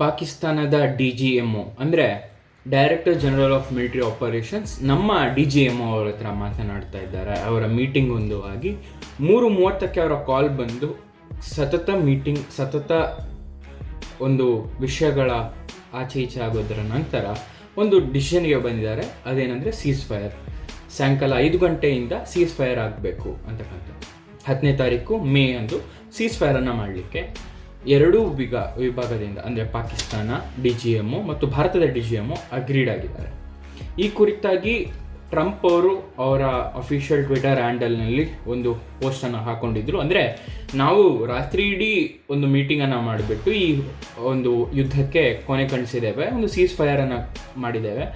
ಪಾಕಿಸ್ತಾನದ D G M O, ಅಂದರೆ director general of military operations ನಮ್ಮ ಡಿ ಜಿ ಎಂ ಒ ಅವ್ರ ಹತ್ರ ಮಾತನಾಡ್ತಾ ಇದ್ದಾರೆ. ಅವರ ಮೀಟಿಂಗ್ ಒಂದು ಆಗಿ ಮೂರು ಮೂವತ್ತಕ್ಕೆ ಅವರ ಕಾಲ್ ಬಂದು ಸತತ ಮೀಟಿಂಗ್ ಸತತ ಒಂದು ವಿಷಯಗಳ ಆಚೆ ಈಚೆ ಆಗೋದರ ನಂತರ ಒಂದು ಡಿಸಿಷನ್ಗೆ ಬಂದಿದ್ದಾರೆ. ಅದೇನೆಂದರೆ ಸೀಸ್ ಫೈರ್ ಸಾಯಂಕಾಲ ಐದು ಗಂಟೆಯಿಂದ ಸೀಸ್ ಫೈರ್ ಆಗಬೇಕು ಅಂತಕ್ಕಂಥದ್ದು. ಹತ್ತನೇ ತಾರೀಕು ಮೇ ಅಂದು ಸೀಸ್ ಫೈರನ್ನು ಮಾಡಲಿಕ್ಕೆ. ಎರಡೂ ವಿಭಾಗ, ವಿಭಾಗದಿಂದ, ಅಂದರೆ ಪಾಕಿಸ್ತಾನ ಡಿ ಜಿ ಎಮ್ಮು ಮತ್ತು ಭಾರತದ ಡಿ ಜಿ ಎಮ್ಮು ಅಗ್ರೀಡ್ ಆಗಿದ್ದಾರೆ ಈ ಕುರಿತಾಗಿ ಟ್ರಂಪ್ ಅವರು ಅವರ ಅಫಿಷಿಯಲ್ ಟ್ವಿಟರ್ ಹ್ಯಾಂಡಲ್ನಲ್ಲಿ ಒಂದು ಪೋಸ್ಟನ್ನು ಹಾಕ್ಕೊಂಡಿದ್ದರು ಅಂದರೆ ನಾವು ರಾತ್ರಿ ಇಡೀ ಒಂದು ಮೀಟಿಂಗನ್ನು ಮಾಡಿಬಿಟ್ಟು ಈ ಒಂದು ಯುದ್ಧಕ್ಕೆ ಕೊನೆ ಕಣಿಸಿದ್ದೇವೆ, ಒಂದು ಸೀಸ್ ಫೈರನ್ನು ಮಾಡಿದ್ದೇವೆ.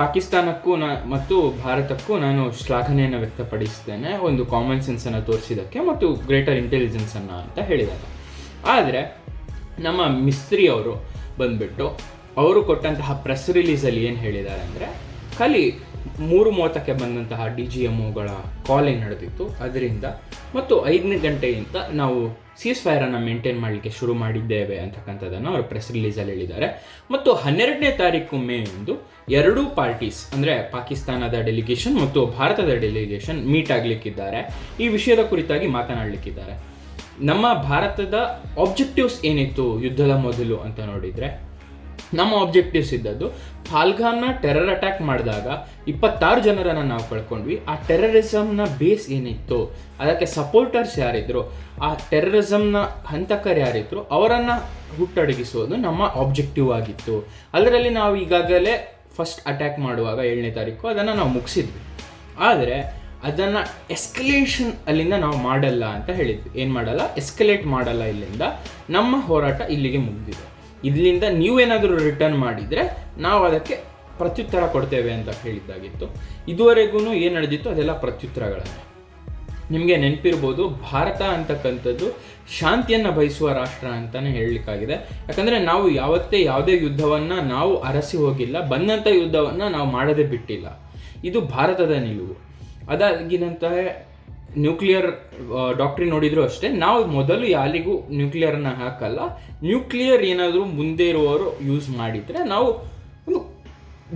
ಪಾಕಿಸ್ತಾನಕ್ಕೂ ನಾ, ಮತ್ತು ಭಾರತಕ್ಕೂ ನಾನು ಶ್ಲಾಘನೆಯನ್ನು ವ್ಯಕ್ತಪಡಿಸ್ತೇನೆ, ಒಂದು ಕಾಮನ್ ಸೆನ್ಸನ್ನು ತೋರಿಸಿದ್ದಕ್ಕೆ ಮತ್ತು ಗ್ರೇಟರ್ ಇಂಟೆಲಿಜೆನ್ಸನ್ನು ಅಂತ ಹೇಳಿದ್ದಾರೆ. ಆದರೆ ನಮ್ಮ ಮಿಸ್ತ್ರಿ ಅವರು ಬಂದ್ಬಿಟ್ಟು ಅವರು ಕೊಟ್ಟಂತಹ ಪ್ರೆಸ್ ರಿಲೀಸಲ್ಲಿ ಏನು ಹೇಳಿದ್ದಾರೆ ಅಂದರೆ, ಖಾಲಿ ಮೂರು ಮೂವತ್ತಕ್ಕೆ ಬಂದಂತಹ ಡಿ ಜಿ ಎಂ ಒಗಳ ಕಾಲ್ ಏನು ನಡೆದಿತ್ತು. ಅದರಿಂದ ಮತ್ತು ಐದನೇ ಗಂಟೆಯಿಂದ ನಾವು ಸೀಸ್ ಫೈರನ್ನು ಮೇಂಟೈನ್ ಮಾಡಲಿಕ್ಕೆ ಶುರು ಮಾಡಿದ್ದೇವೆ ಅಂತಕ್ಕಂಥದ್ದನ್ನು ಅವರು ಪ್ರೆಸ್ ರಿಲೀಸಲ್ಲಿ ಹೇಳಿದ್ದಾರೆ. ಮತ್ತು ಹನ್ನೆರಡನೇ ತಾರೀಕು ಮೇ ಎಂದು ಎರಡೂ ಪಾರ್ಟೀಸ್ ಅಂದರೆ ಪಾಕಿಸ್ತಾನದ ಡೆಲಿಗೇಷನ್ ಮತ್ತು ಭಾರತದ ಡೆಲಿಗೇಷನ್ ಮೀಟ್ ಆಗಲಿಕ್ಕಿದ್ದಾರೆ. ಈ ವಿಷಯದ ಕುರಿತಾಗಿ ಮಾತನಾಡಲಿಕ್ಕಿದ್ದಾರೆ. ನಮ್ಮ ಭಾರತದ ಆಬ್ಜೆಕ್ಟಿವ್ಸ್ ಏನಿತ್ತು ಯುದ್ಧದ ಮೊದಲು ಅಂತ ನೋಡಿದರೆ, ನಮ್ಮ ಆಬ್ಜೆಕ್ಟಿವ್ಸ್ ಇದ್ದದ್ದು ಪಾಲ್ಗಾಮ್ನ ಟೆರರ್ ಅಟ್ಯಾಕ್ ಮಾಡಿದಾಗ ಇಪ್ಪತ್ತಾರು ಜನರನ್ನು ನಾವು ಕಳ್ಕೊಂಡ್ವಿ. ಆ ಟೆರರಿಸಮ್ನ ಬೇಸ್ ಏನಿತ್ತು, ಅದಕ್ಕೆ ಸಪೋರ್ಟರ್ಸ್ ಯಾರಿದ್ರು, ಆ ಟೆರರಿಸಮ್ನ ಹಂತಕರು ಯಾರಿದ್ರು, ಅವರನ್ನು ಹುಟ್ಟಡಗಿಸೋದು ನಮ್ಮ ಆಬ್ಜೆಕ್ಟಿವ್ ಆಗಿತ್ತು. ಅದರಲ್ಲಿ ನಾವು ಈಗಾಗಲೇ ಫಸ್ಟ್ ಅಟ್ಯಾಕ್ ಮಾಡುವಾಗ ಏಳನೇ ತಾರೀಕು, ಅದನ್ನು ನಾವು ಮುಗಿಸಿದ್ವಿ. ಆದರೆ ಅದನ್ನು ಎಸ್ಕಲೇಷನ್ ಅಲ್ಲಿಂದ ನಾವು ಮಾಡಲ್ಲ ಅಂತ ಹೇಳಿದ್ವಿ. ಏನು ಮಾಡಲ್ಲ? ಎಸ್ಕಲೇಟ್ ಮಾಡಲ್ಲ ಇಲ್ಲಿಂದ. ನಮ್ಮ ಹೋರಾಟ ಇಲ್ಲಿಗೆ ಮುಗಿದಿದೆ. ಇಲ್ಲಿಂದ ನೀವೇನಾದರೂ ರಿಟರ್ನ್ ಮಾಡಿದರೆ ನಾವು ಅದಕ್ಕೆ ಪ್ರತ್ಯುತ್ತರ ಕೊಡ್ತೇವೆ ಅಂತ ಹೇಳಿದ್ದಾಗಿತ್ತು. ಇದುವರೆಗೂ ಏನು ನಡೆದಿತ್ತು? ಅದೆಲ್ಲ ಪ್ರತ್ಯುತ್ತರಗಳನ್ನು. ನಿಮಗೆ ನೆನಪಿರ್ಬೋದು, ಭಾರತ ಅಂತಕ್ಕಂಥದ್ದು ಶಾಂತಿಯನ್ನು ಬಯಸುವ ರಾಷ್ಟ್ರ ಅಂತಲೇ ಹೇಳಲಿಕ್ಕಾಗಿದೆ. ಯಾಕಂದರೆ ನಾವು ಯಾವತ್ತೇ ಯಾವುದೇ ಯುದ್ಧವನ್ನು ನಾವು ಅರಸಿ ಹೋಗಿಲ್ಲ ಬಂದಂಥ ಯುದ್ಧವನ್ನು ನಾವು ಮಾಡದೇ ಬಿಟ್ಟಿಲ್ಲ. ಇದು ಭಾರತದ ನಿಲುವು. ಅದಾಗಿನಂತಹ ನ್ಯೂಕ್ಲಿಯರ್ ಡಾಕ್ಟ್ರಿ ನೋಡಿದ್ರು ಅಷ್ಟೇ. ನಾವು ಮೊದಲು ಯಾರಿಗೂ ನ್ಯೂಕ್ಲಿಯರ್ನ ಹಾಕಲ್ಲ. ನ್ಯೂಕ್ಲಿಯರ್ ಏನಾದರೂ ಮುಂದೆ ಇರುವವರು ಯೂಸ್ ಮಾಡಿದರೆ ನಾವು ಒಂದು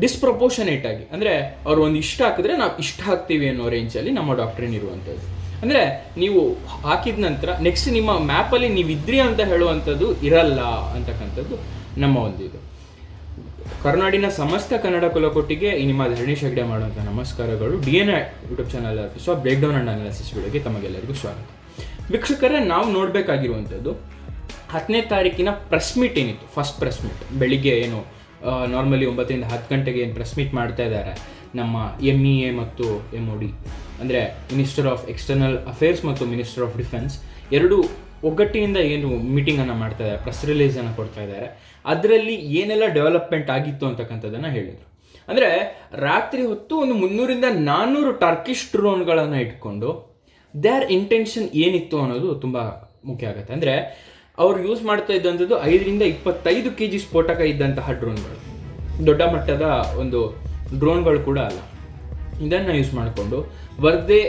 ಡಿಸ್ಪ್ರಪೋರ್ಷನೇಟ್ ಆಗಿ, ಅಂದರೆ ಅವ್ರು ಒಂದು ಇಷ್ಟ ಹಾಕಿದ್ರೆ ನಾವು ಇಷ್ಟ ಹಾಕ್ತೀವಿ ಅನ್ನೋ ರೇಂಜಲ್ಲಿ ನಮ್ಮ ಡಾಕ್ಟ್ರಿನ್ ಇರುವಂಥದ್ದು. ಅಂದರೆ ನೀವು ಹಾಕಿದ ನಂತರ ನೆಕ್ಸ್ಟ್ ನಿಮ್ಮ ಮ್ಯಾಪಲ್ಲಿ ನೀವು ಇದ್ರಿ ಅಂತ ಹೇಳುವಂಥದ್ದು ಇರಲ್ಲ ಅಂತಕ್ಕಂಥದ್ದು ನಮ್ಮ ಒಂದು ಇದು. ಕರ್ನಾಡಿನ ಸಮಸ್ತ ಕನ್ನಡ ಕುಲಕೋಟಿಗೆ ಈ ನಿಮ್ಮ ಧರಣಿ ಹೆಗ್ಡೆ ಮಾಡುವಂಥ ನಮಸ್ಕಾರಗಳು. ಡಿ ಎನ್ ಯೂಟ್ಯೂಬ್ ಚಾನಲ್ ಅರ್ಪಿಸುವ ಬ್ರೇಕ್ ಡೌನ್ ಅಂಡ್ ಅನಾಲಿಸಿಸ್ ವಿಡಿಯೋಗೆ ತಮಗೆಲ್ಲರಿಗೂ ಸ್ವಾಗತ. ವೀಕ್ಷಕರೇ, ನಾವು ನೋಡಬೇಕಾಗಿರುವಂಥದ್ದು ಹತ್ತನೇ ತಾರೀಕಿನ ಪ್ರೆಸ್ ಮೀಟ್ ಏನಿತ್ತು? ಫಸ್ಟ್ ಪ್ರೆಸ್ ಮೀಟ್ ಬೆಳಿಗ್ಗೆ ಏನು ನಾರ್ಮಲಿ ಒಂಬತ್ತರಿಂದ ಹತ್ತು ಗಂಟೆಗೆ ಏನು ಪ್ರೆಸ್ ಮೀಟ್ ಮಾಡ್ತಾ ಇದ್ದಾರೆ? ನಮ್ಮ ಎಂ ಇ ಎ ಮತ್ತು ಎಂ ಒ ಡಿ ಅಂದರೆ ಮಿನಿಸ್ಟರ್ ಆಫ್ ಎಕ್ಸ್ಟರ್ನಲ್ ಅಫೇರ್ಸ್ ಮತ್ತು ಮಿನಿಸ್ಟರ್ ಆಫ್ ಡಿಫೆನ್ಸ್ ಎರಡು ಒಗ್ಗಟ್ಟಿನಿಂದ ಏನು ಮೀಟಿಂಗನ್ನು ಮಾಡ್ತಾ ಇದ್ದಾರೆ ಪ್ರೆಸ್ ರಿಲೀಸನ್ನು ಕೊಡ್ತಾ ಇದ್ದಾರೆ. ಅದರಲ್ಲಿ ಏನೆಲ್ಲ ಡೆವಲಪ್ಮೆಂಟ್ ಆಗಿತ್ತು ಅಂತಕ್ಕಂಥದ್ದನ್ನು ಹೇಳಿದರು. ಅಂದರೆ ರಾತ್ರಿ ಹೊತ್ತು ಒಂದು ಮುನ್ನೂರಿಂದ ನಾನ್ನೂರು ಟರ್ಕಿಶ್ ಡ್ರೋನ್ಗಳನ್ನು ಇಟ್ಕೊಂಡು ದೇರ್ ಇಂಟೆನ್ಷನ್ ಏನಿತ್ತು ಅನ್ನೋದು ತುಂಬ ಮುಖ್ಯ ಆಗುತ್ತೆ. ಅಂದರೆ ಅವ್ರು ಯೂಸ್ ಮಾಡ್ತಾ ಇದ್ದಂಥದ್ದು ಐದರಿಂದ ಇಪ್ಪತ್ತೈದು ಕೆ ಜಿ ಸ್ಫೋಟಕ ಇದ್ದಂತಹ ಡ್ರೋನ್ಗಳು ದೊಡ್ಡ ಮಟ್ಟದ ಒಂದು ಡ್ರೋನ್ಗಳು ಕೂಡ ಅಲ್ಲ. ಇದನ್ನು ಯೂಸ್ ಮಾಡಿಕೊಂಡು were they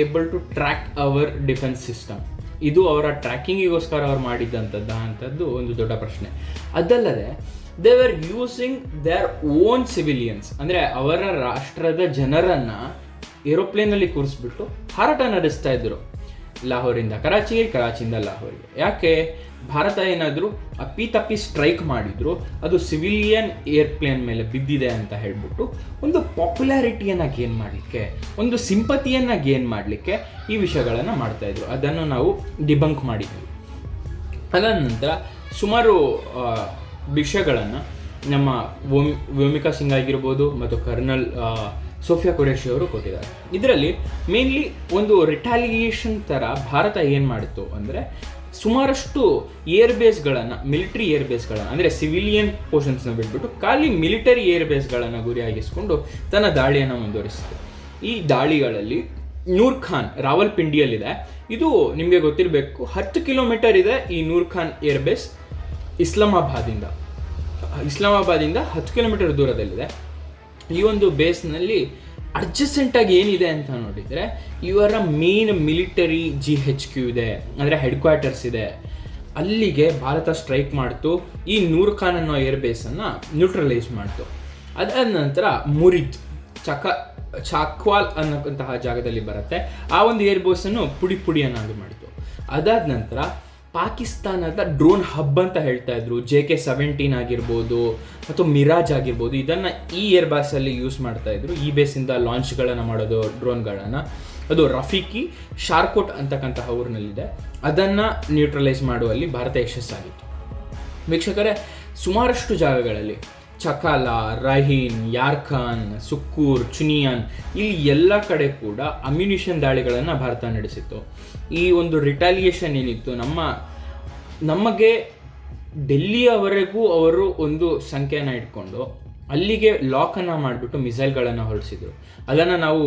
able to track our defence system ಇದು ಅವರ ಟ್ರ್ಯಾಕಿಂಗಿಗೋಸ್ಕರ ಅವ್ರು ಮಾಡಿದ್ದಂಥದ್ದು ಅಂಥದ್ದು ಒಂದು ದೊಡ್ಡ ಪ್ರಶ್ನೆ. ಅದಲ್ಲದೆ they were using their own civilians ಅಂದರೆ ಅವರ ರಾಷ್ಟ್ರದ ಜನರನ್ನು ಏರೋಪ್ಲೇನಲ್ಲಿ ಕೂರಿಸ್ಬಿಟ್ಟು ಹಾರಾಟ ನಡೆಸ್ತಾ ಇದ್ರು ಲಾಹೋರಿಂದ ಕರಾಚಿಗೆ, ಕರಾಚಿಯಿಂದ ಲಾಹೋರಿಗೆ. ಯಾಕೆ? ಭಾರತ ಏನಾದರೂ ಅಪ್ಪಿ ತಪ್ಪಿ ಸ್ಟ್ರೈಕ್ ಮಾಡಿದ್ರು, ಅದು ಸಿವಿಲಿಯನ್ ಏರ್ಪ್ಲೇನ್ ಮೇಲೆ ಬಿದ್ದಿದೆ ಅಂತ ಹೇಳ್ಬಿಟ್ಟು ಒಂದು ಪಾಪ್ಯುಲಾರಿಟಿಯನ್ನು ಗೇನ್ ಮಾಡಲಿಕ್ಕೆ, ಒಂದು ಸಿಂಪತಿಯನ್ನು ಗೇನ್ ಮಾಡಲಿಕ್ಕೆ ಈ ವಿಷಯಗಳನ್ನು ಮಾಡ್ತಾಯಿದ್ರು ಅದನ್ನು ನಾವು ಡಿಬಂಕ್ ಮಾಡಿದ್ವಿ. ಅದಾದ ನಂತರ ಸುಮಾರು ವಿಷಯಗಳನ್ನು ನಮ್ಮ ವೋಮ್ ವ್ಯೋಮಿಕಾ ಸಿಂಗ್ ಆಗಿರ್ಬೋದು ಮತ್ತು ಕರ್ನಲ್ ಸೋಫಿಯಾ ಕುರೇಶಿ ಅವರು ಕೊಟ್ಟಿದ್ದಾರೆ. ಇದರಲ್ಲಿ ಮೇನ್ಲಿ ಒಂದು ರಿಟಾಲಿಯೇಷನ್ ಥರ ಭಾರತ ಏನು ಮಾಡಿತ್ತು ಅಂದರೆ ಸುಮಾರಷ್ಟು ಏರ್ ಬೇಸ್ಗಳನ್ನು ಮಿಲಿಟರಿ ಏರ್ ಬೇಸ್ಗಳನ್ನು ಅಂದರೆ ಸಿವಿಲಿಯನ್ ಪೋರ್ಷನ್ಸ್ನ ಬಿಟ್ಬಿಟ್ಟು ಖಾಲಿ ಮಿಲಿಟರಿ ಏರ್ ಬೇಸ್ಗಳನ್ನು ಗುರಿಯಾಗಿಸಿಕೊಂಡು ತನ್ನ ದಾಳಿಯನ್ನು ಮುಂದುವರಿಸಿತು ಈ ದಾಳಿಗಳಲ್ಲಿ ನೂರ್ ಖಾನ್ ರಾವಲ್ಪಿಂಡಿಯಲ್ಲಿದೆ. ಇದು ನಿಮಗೆ ಗೊತ್ತಿರಬೇಕು, ಹತ್ತು ಕಿಲೋಮೀಟರ್ ಇದೆ ಈ ನೂರ್ ಖಾನ್ ಏರ್ ಬೇಸ್ ಇಸ್ಲಾಮಾಬಾದಿಂದ ಇಸ್ಲಾಮಾಬಾದಿಂದ ಹತ್ತು ಕಿಲೋಮೀಟರ್ ದೂರದಲ್ಲಿದೆ. ಈ ಒಂದು ಬೇಸ್ನಲ್ಲಿ ಅಡ್ಜಸೆಂಟಾಗಿ ಏನಿದೆ ಅಂತ ನೋಡಿದರೆ ಇವರ main military G H Q ಇದೆ, ಅಂದರೆ ಹೆಡ್ ಕ್ವಾರ್ಟರ್ಸ್ ಇದೆ. ಅಲ್ಲಿಗೆ ಭಾರತ ಸ್ಟ್ರೈಕ್ ಮಾಡ್ತು, ಈ ನೂರ್ ಖಾನ್ ಅನ್ನೋ ಏರ್ ಬೇಸನ್ನು ನ್ಯೂಟ್ರಲೈಸ್ ಮಾಡ್ತು. ಅದಾದ ನಂತರ ಮುರಿತ್ ಚಕ, ಚಾಕ್ವಾಲ್ ಅನ್ನೋಂತಹ ಜಾಗದಲ್ಲಿ ಬರುತ್ತೆ. ಆ ಒಂದು ಏರ್ ಬೇಸನ್ನು ಪುಡಿ ಪುಡಿಯನ್ನಾಗಿ ಮಾಡಿತು. ಅದಾದ ನಂತರ ಪಾಕಿಸ್ತಾನದ ಡ್ರೋನ್ ಹಬ್ ಅಂತ ಹೇಳ್ತಾ ಇದ್ರು. ಜೆ ಕೆ ಸೆವೆಂಟೀನ್ ಆಗಿರ್ಬೋದು ಅಥವಾ ಮಿರಾಜ್ ಆಗಿರ್ಬೋದು. ಇದನ್ನು ಈ ಏರ್ ಅಲ್ಲಿ ಯೂಸ್ ಮಾಡ್ತಾ ಇದ್ರು. ಈ ಬೇಸಿಂದ ಲಾಂಚ್ಗಳನ್ನು ಮಾಡೋದು ಡ್ರೋನ್ಗಳನ್ನು ಅದು ರಫೀಕಿ ಶಾರ್ಕೋಟ್ ಅಂತಕ್ಕಂತಹ ಊರಿನಲ್ಲಿದೆ. ಅದನ್ನು ನ್ಯೂಟ್ರಲೈಸ್ ಮಾಡುವಲ್ಲಿ ಭಾರತ ಯಶಸ್ಸಾಗಿತ್ತು. ವೀಕ್ಷಕರೇ, ಸುಮಾರಷ್ಟು ಜಾಗಗಳಲ್ಲಿ ಚಕಾಲ, ರಹೀನ್, ಯಾರ್ಖಾನ್, ಸುಕ್ಕೂರ್, ಚುನಿಯಾನ್ ಇಲ್ಲಿ ಎಲ್ಲ ಕಡೆ ಕೂಡ ಅಮ್ಯುನಿಷನ್ ದಾಳಿಗಳನ್ನು ಭಾರತ ನಡೆಸಿತ್ತು. ಈ ಒಂದು ರಿಟಾಲಿಯೇಷನ್ ಏನಿತ್ತು, ನಮ್ಮ, ನಮಗೆ ಡೆಲ್ಲಿಯವರೆಗೂ ಅವರು ಒಂದು ಸಂಖ್ಯೆಯನ್ನು ಇಟ್ಕೊಂಡು ಅಲ್ಲಿಗೆ ಲಾಕನ್ನು ಮಾಡಿಬಿಟ್ಟು ಮಿಸೈಲ್ಗಳನ್ನು ಹೊರಡಿಸಿದ್ರು. ಅದನ್ನು ನಾವು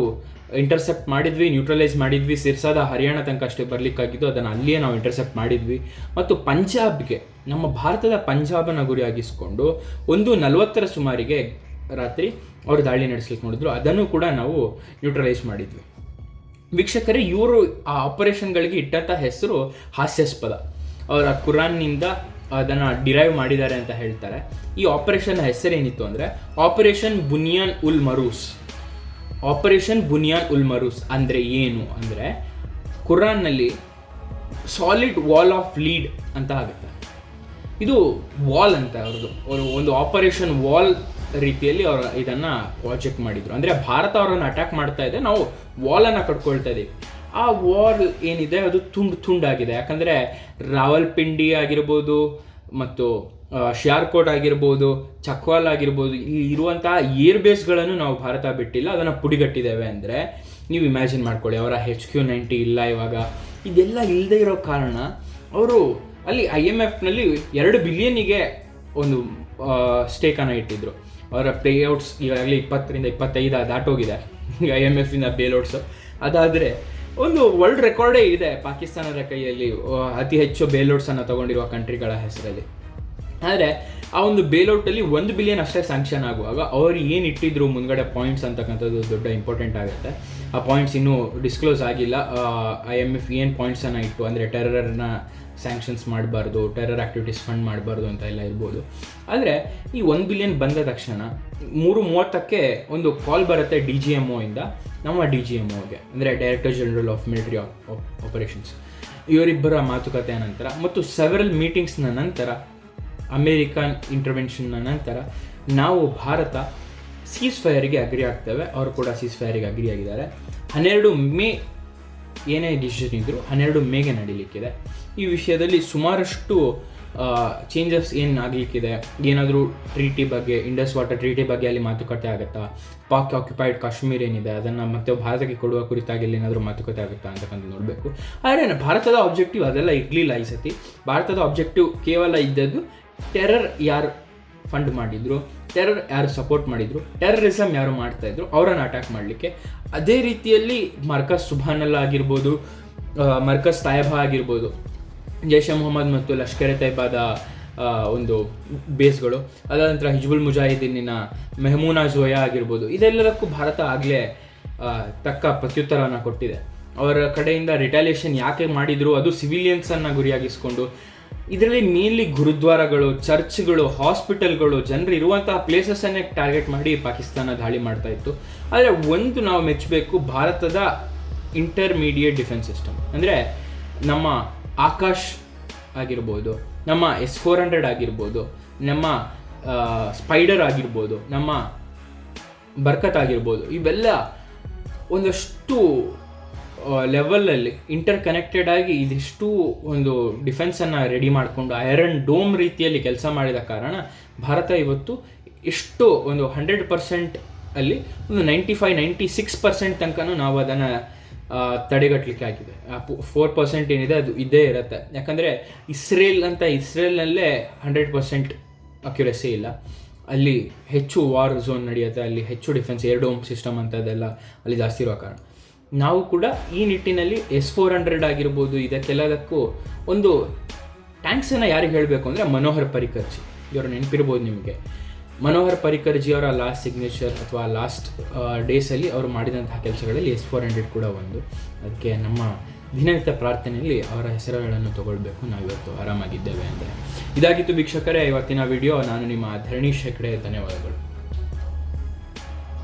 ಇಂಟರ್ಸೆಪ್ಟ್ ಮಾಡಿದ್ವಿ ನ್ಯೂಟ್ರಲೈಸ್ ಮಾಡಿದ್ವಿ, ಸಿರ್ಸಾದ ಹರಿಯಾಣ ತನಕ ಅಷ್ಟೇ ಬರಲಿಕ್ಕಾಗಿದ್ದು ಅದನ್ನು ಅಲ್ಲಿಯೇ ನಾವು ಇಂಟರ್ಸೆಪ್ಟ್ ಮಾಡಿದ್ವಿ. ಮತ್ತು ಪಂಜಾಬ್ಗೆ ನಮ್ಮ ಭಾರತದ ಪಂಜಾಬನ ಗುರಿಯಾಗಿಸಿಕೊಂಡು ಒಂದು ನಲವತ್ತರ ಸುಮಾರಿಗೆ ರಾತ್ರಿ ಅವರು ದಾಳಿ ನಡೆಸಲಿಕ್ಕೆ ನೋಡಿದ್ರು. ಅದನ್ನು ಕೂಡ ನಾವು ನ್ಯೂಟ್ರಲೈಸ್ ಮಾಡಿದ್ವಿ. ವೀಕ್ಷಕರೇ, ಇವರು ಆ ಆಪರೇಷನ್ಗಳಿಗೆ ಇಟ್ಟಂಥ ಹೆಸರು ಹಾಸ್ಯಾಸ್ಪದ. ಅವರ ಕುರಾನ್ನಿಂದ ಅದನ್ನು ಡಿರೈವ್ ಮಾಡಿದ್ದಾರೆ ಅಂತ ಹೇಳ್ತಾರೆ. ಈ ಆಪರೇಷನ್ ಹೆಸರೇನಿತ್ತು ಅಂದರೆ ಆಪರೇಷನ್ ಬುನಿಯಾನ್ ಉಲ್ ಮರೂಸ್ ಆಪರೇಷನ್ ಬುನಿಯಾನ್ ಉಲ್ ಮರೂಸ್ ಅಂದರೆ ಏನು? ಅಂದರೆ ಕುರಾನ್ನಲ್ಲಿ ಸಾಲಿಡ್ ವಾಲ್ ಆಫ್ ಲೀಡ್ ಅಂತ ಆಗುತ್ತೆ. ಇದು ವಾಲ್ ಅಂತ ಅವ್ರದ್ದು. ಅವರು ಒಂದು ಆಪರೇಷನ್ ವಾಲ್ ರೀತಿಯಲ್ಲಿ ಅವರು ಇದನ್ನು ಪ್ರಾಜೆಕ್ಟ್ ಮಾಡಿದರು. ಅಂದರೆ ಭಾರತ ಅವರನ್ನು ಅಟ್ಯಾಕ್ ಮಾಡ್ತಾ ಇದೆ. ನಾವು ವಾಲನ್ನು ಕಟ್ಕೊಳ್ತಾ ಇದ್ದೀವಿ ಆ ವಾಲ್ ಏನಿದೆ, ಅದು ತುಂಡು ತುಂಡಾಗಿದೆ. ಯಾಕಂದರೆ ರಾವಲ್ಪಿಂಡಿ ಆಗಿರ್ಬೋದು ಮತ್ತು ಶಿಯಾರ್ಕೋಟ್ ಆಗಿರ್ಬೋದು, ಚಕ್ವಾಲ್ ಆಗಿರ್ಬೋದು, ಇಲ್ಲಿ ಇರುವಂತಹ ಏರ್ ಬೇಸ್ಗಳನ್ನು ನಾವು ಭಾರತ ಬಿಟ್ಟಿಲ್ಲ. ಅದನ್ನು ಪುಡಿಗಟ್ಟಿದ್ದೇವೆ ಅಂದರೆ ನೀವು ಇಮ್ಯಾಜಿನ್ ಮಾಡ್ಕೊಳ್ಳಿ. ಅವರ ಹೆಚ್ ಕ್ಯೂ ನೈಂಟಿ ಇಲ್ಲ ಇವಾಗ. ಇದೆಲ್ಲ ಇಲ್ಲದೆ ಇರೋ ಕಾರಣ ಅವರು ಅಲ್ಲಿ ಐ ಎಂ ಎಫ್ನಲ್ಲಿ ಎರಡು ಬಿಲಿಯನ್ನಿಗೆ ಒಂದು ಸ್ಟೇಕನ್ನು ಇಟ್ಟಿದ್ರು. ಅವರ ಪ್ಲೇಔಟ್ಸ್ ಈಗಾಗಲೇ ಇಪ್ಪತ್ತರಿಂದ ಇಪ್ಪತ್ತೈದು ದಾಟೋಗಿದೆ. ಐ ಎಂ ಎಫಿಂದ ಬೇಲೌಟ್ಸು ಅದಾದರೆ ಒಂದು ವರ್ಲ್ಡ್ ರೆಕಾರ್ಡೇ ಇದೆ ಪಾಕಿಸ್ತಾನದ ಕೈಯಲ್ಲಿ ಅತಿ ಹೆಚ್ಚು ಬೇಲೌಟ್ಸನ್ನು ತಗೊಂಡಿರುವ ಕಂಟ್ರಿಗಳ ಹೆಸರಲ್ಲಿ. ಆದರೆ ಆ ಒಂದು ಬೇಲೌಟಲ್ಲಿ ಒಂದು ಬಿಲಿಯನ್ ಅಷ್ಟೇ ಸ್ಯಾಂಕ್ಷನ್ ಆಗುವಾಗ ಅವರು ಏನು ಇಟ್ಟಿದ್ರು ಮುಂದ್ಗಡೆ ಪಾಯಿಂಟ್ಸ್ ಅಂತಕ್ಕಂಥದ್ದು ದೊಡ್ಡ ಇಂಪಾರ್ಟೆಂಟ್ ಆಗುತ್ತೆ. ಆ ಪಾಯಿಂಟ್ಸ್ ಇನ್ನೂ ಡಿಸ್ಕ್ಲೋಸ್ ಆಗಿಲ್ಲ. ಐ ಎಂ ಎಫ್ ಏನು ಪಾಯಿಂಟ್ಸನ್ನು ಇಟ್ಟು, ಅಂದರೆ ಟೆರರನ್ನ ಸ್ಯಾಂಕ್ಷನ್ಸ್ ಮಾಡಬಾರ್ದು ಟೆರರ್ ಆ್ಯಕ್ಟಿವಿಟೀಸ್ ಫಂಡ್ ಮಾಡಬಾರ್ದು ಅಂತ ಎಲ್ಲ ಇರ್ಬೋದು. ಆದರೆ ಈ ಒಂದು ಬಿಲಿಯನ್ ಬಂದ ತಕ್ಷಣ ಮೂರು ಮೂವತ್ತಕ್ಕೆ ಒಂದು ಕಾಲ್ ಬರುತ್ತೆ ಡಿ ಜಿ ಎಂ ಇಂದ, ನಮ್ಮ ಡಿ ಜಿ ಎಂ ಒಗೆ ಅಂದರೆ director general of military operations ಇವರಿಬ್ಬರ ಮಾತುಕತೆಯ ನಂತರ, ಮತ್ತು ಸೆವೆರಲ್ ಮೀಟಿಂಗ್ಸ್ನ ನಂತರ ಅಮೇರಿಕನ್ ಇಂಟರ್ವೆನ್ಷನ್ ನಂತರ ನಾವು ಭಾರತ ಸೀಸ್ ಫೈರ್ಗೆ ಅಗ್ರಿ ಆಗ್ತೇವೆ. ಅವರು ಕೂಡ ಸೀಸ್ ಫೈರ್ಗೆ ಅಗ್ರಿ ಆಗಿದ್ದಾರೆ. ಹನ್ನೆರಡು ಮೇ ಏನೇ ಡಿಸಿಷನ್ ಇದ್ದರೂ ಹನ್ನೆರಡು ಮೇಗೆ ನಡೀಲಿಕ್ಕಿದೆ. ಈ ವಿಷಯದಲ್ಲಿ ಸುಮಾರಷ್ಟು ಚೇಂಜಸ್ ಏನು ಆಗಲಿಕ್ಕಿದೆ? ಏನಾದರೂ ಟ್ರೀಟಿ ಬಗ್ಗೆ ಇಂಡಸ್ ವಾಟರ್ ಟ್ರೀಟಿ ಬಗ್ಗೆ ಅಲ್ಲಿ ಮಾತುಕತೆ ಆಗುತ್ತಾ? ಪಾಕ್ ಆಕ್ಯುಪೈಡ್ ಕಾಶ್ಮೀರ್ ಏನಿದೆ? ಅದನ್ನು ಮತ್ತೆ ಭಾರತಕ್ಕೆ ಕೊಡುವ ಕುರಿತಾಗಿ ಅಲ್ಲಿ ಏನಾದರೂ ಮಾತುಕತೆ ಆಗುತ್ತಾ ಅಂತಕ್ಕಂಥ ನೋಡಬೇಕು. ಆದರೆ ಭಾರತದ ಆಬ್ಜೆಕ್ಟಿವ್ ಅದೆಲ್ಲ ಇರಲಿಲ್ಲ ಈ ಸತಿ. ಭಾರತದ ಆಬ್ಜೆಕ್ಟಿವ್ ಕೇವಲ ಇದ್ದದ್ದು ಟೆರರ್ ಯಾರು ಫಂಡ್ ಮಾಡಿದ್ರು ಟೆರರ್ ಯಾರು ಸಪೋರ್ಟ್ ಮಾಡಿದ್ರು ಟೆರರಿಸಮ್ ಯಾರು ಮಾಡ್ತಾ ಇದ್ರು, ಅವರನ್ನು ಅಟ್ಯಾಕ್ ಮಾಡಲಿಕ್ಕೆ. ಅದೇ ರೀತಿಯಲ್ಲಿ ಮರ್ಕಸ್ ಸುಬಾನಲ್ ಆಗಿರ್ಬೋದು ಮರ್ಕಸ್ ತಾಯಬಾ ಆಗಿರ್ಬೋದು, ಜೈಷ್ ಮೊಹಮ್ಮದ್ ಮತ್ತು ಲಷ್ಕರೆ ತೈಬಾದ ಒಂದು ಬೇಸ್ಗಳು ಅದಾದ ನಂತರ ಹಿಜ್ಬುಲ್ ಮುಜಾಹಿದ್ದೀನಿನ ಮೆಹಮೂನಾ ಜೋಯಾ ಆಗಿರ್ಬೋದು, ಇದೆಲ್ಲದಕ್ಕೂ ಭಾರತ ಆಗಲೇ ತಕ್ಕ ಪ್ರತ್ಯುತ್ತರವನ್ನು ಕೊಟ್ಟಿದೆ. ಅವರ ಕಡೆಯಿಂದ ರಿಟಾಲಿಯೇಷನ್ ಯಾಕೆ ಮಾಡಿದ್ರು, ಅದು ಸಿವಿಲಿಯನ್ಸನ್ನು ಗುರಿಯಾಗಿಸ್ಕೊಂಡು ಇದರಲ್ಲಿ ಮೇನ್ಲಿ ಗುರುದ್ವಾರಗಳು, ಚರ್ಚ್ಗಳು ಹಾಸ್ಪಿಟಲ್ಗಳು ಜನರು ಇರುವಂತಹ ಪ್ಲೇಸಸ್ಸನ್ನೇ ಟಾರ್ಗೆಟ್ ಮಾಡಿ ಪಾಕಿಸ್ತಾನ ದಾಳಿ ಮಾಡ್ತಾ ಇತ್ತು. ಆದರೆ ಒಂದು ನಾವು ಮೆಚ್ಚಬೇಕು ಭಾರತದ ಇಂಟರ್ಮೀಡಿಯೇಟ್ ಡಿಫೆನ್ಸ್ ಸಿಸ್ಟಮ್ ಅಂದರೆ ನಮ್ಮ ಆಕಾಶ್ ಆಗಿರ್ಬೋದು, ನಮ್ಮ ಎಸ್ ಫೋರ್ ಹಂಡ್ರೆಡ್ ಆಗಿರ್ಬೋದು, ನಮ್ಮ ಸ್ಪೈಡರ್ ಆಗಿರ್ಬೋದು, ನಮ್ಮ ಬರ್ಕತ್ ಆಗಿರ್ಬೋದು, ಇವೆಲ್ಲ ಒಂದಷ್ಟು ಲೆವೆಲಲ್ಲಿ ಇಂಟರ್ ಕನೆಕ್ಟೆಡ್ ಆಗಿ ಇದಿಷ್ಟು ಒಂದು ಡಿಫೆನ್ಸನ್ನು ರೆಡಿ ಮಾಡಿಕೊಂಡು ಐರನ್ ಡೋಮ್ ರೀತಿಯಲ್ಲಿ ಕೆಲಸ ಮಾಡಿದ ಕಾರಣ ಭಾರತ ಇವತ್ತು ಎಷ್ಟು ಒಂದು ಹಂಡ್ರೆಡ್ ಪರ್ಸೆಂಟ್ ಅಲ್ಲಿ ಒಂದು ninety five ninety six percent ತನಕನೂ ನಾವು ಅದನ್ನು ತಡೆಗಟ್ಟಲಿಕ್ಕೆ ಆಗಿದೆ. ಫೋರ್ ಪರ್ಸೆಂಟ್ ಏನಿದೆ ಅದು ಇದ್ದೇ ಇರುತ್ತೆ. ಯಾಕಂದರೆ ಇಸ್ರೇಲ್ ಅಂತ ಇಸ್ರೇಲ್ನಲ್ಲೇ ಹಂಡ್ರೆಡ್ ಪರ್ಸೆಂಟ್ ಅಕ್ಯುರಸಿ ಇಲ್ಲ. ಅಲ್ಲಿ ಹೆಚ್ಚು ವಾರ್ ಝೋನ್ ನಡೆಯುತ್ತೆ, ಅಲ್ಲಿ ಹೆಚ್ಚು ಡಿಫೆನ್ಸ್ ಎರಡು ಡೋಮ್ ಸಿಸ್ಟಮ್ ಅಂತದೆಲ್ಲ ಅಲ್ಲಿ ಜಾಸ್ತಿ ಇರೋ ಕಾರಣ. ನಾವು ಕೂಡ ಈ ನಿಟ್ಟಿನಲ್ಲಿ ಎಸ್ ಫೋರ್ ಹಂಡ್ರೆಡ್ ಆಗಿರ್ಬೋದು ಇದಕ್ಕೆಲ್ಲದಕ್ಕೂ ಒಂದು ಟ್ಯಾಂಕ್ಸನ್ನು ಯಾರಿಗೆ ಹೇಳಬೇಕು ಅಂದರೆ ಮನೋಹರ್ ಪರಿಕರ್ಜಿ ಇವರು ನೆನಪಿರ್ಬೋದು ನಿಮಗೆ. ಮನೋಹರ್ ಪರಿಕರ್ಜಿ ಅವರ ಲಾಸ್ಟ್ ಸಿಗ್ನೇಚರ್ ಅಥವಾ ಲಾಸ್ಟ್ ಡೇಸಲ್ಲಿ ಅವರು ಮಾಡಿದಂತಹ ಕೆಲಸಗಳಲ್ಲಿ ಎಸ್ ಫೋರ್ ಹಂಡ್ರೆಡ್ ಕೂಡ ಒಂದು. ಅದಕ್ಕೆ ನಮ್ಮ ದಿನನಿತ್ಯ ಪ್ರಾರ್ಥನೆಯಲ್ಲಿ ಅವರ ಹೆಸರುಗಳನ್ನು ತಗೊಳ್ಬೇಕು. ನಾವಿವತ್ತು ಆರಾಮಾಗಿದ್ದೇವೆ ಅಂದರೆ. ಇದಾಗಿತ್ತು ವೀಕ್ಷಕರೇ, ಇವತ್ತಿನ ವಿಡಿಯೋ ನಾನು ನಿಮ್ಮ ಧರಣಿ ಶೆಕ್ಡೆ ಧನ್ಯವಾದಗಳು.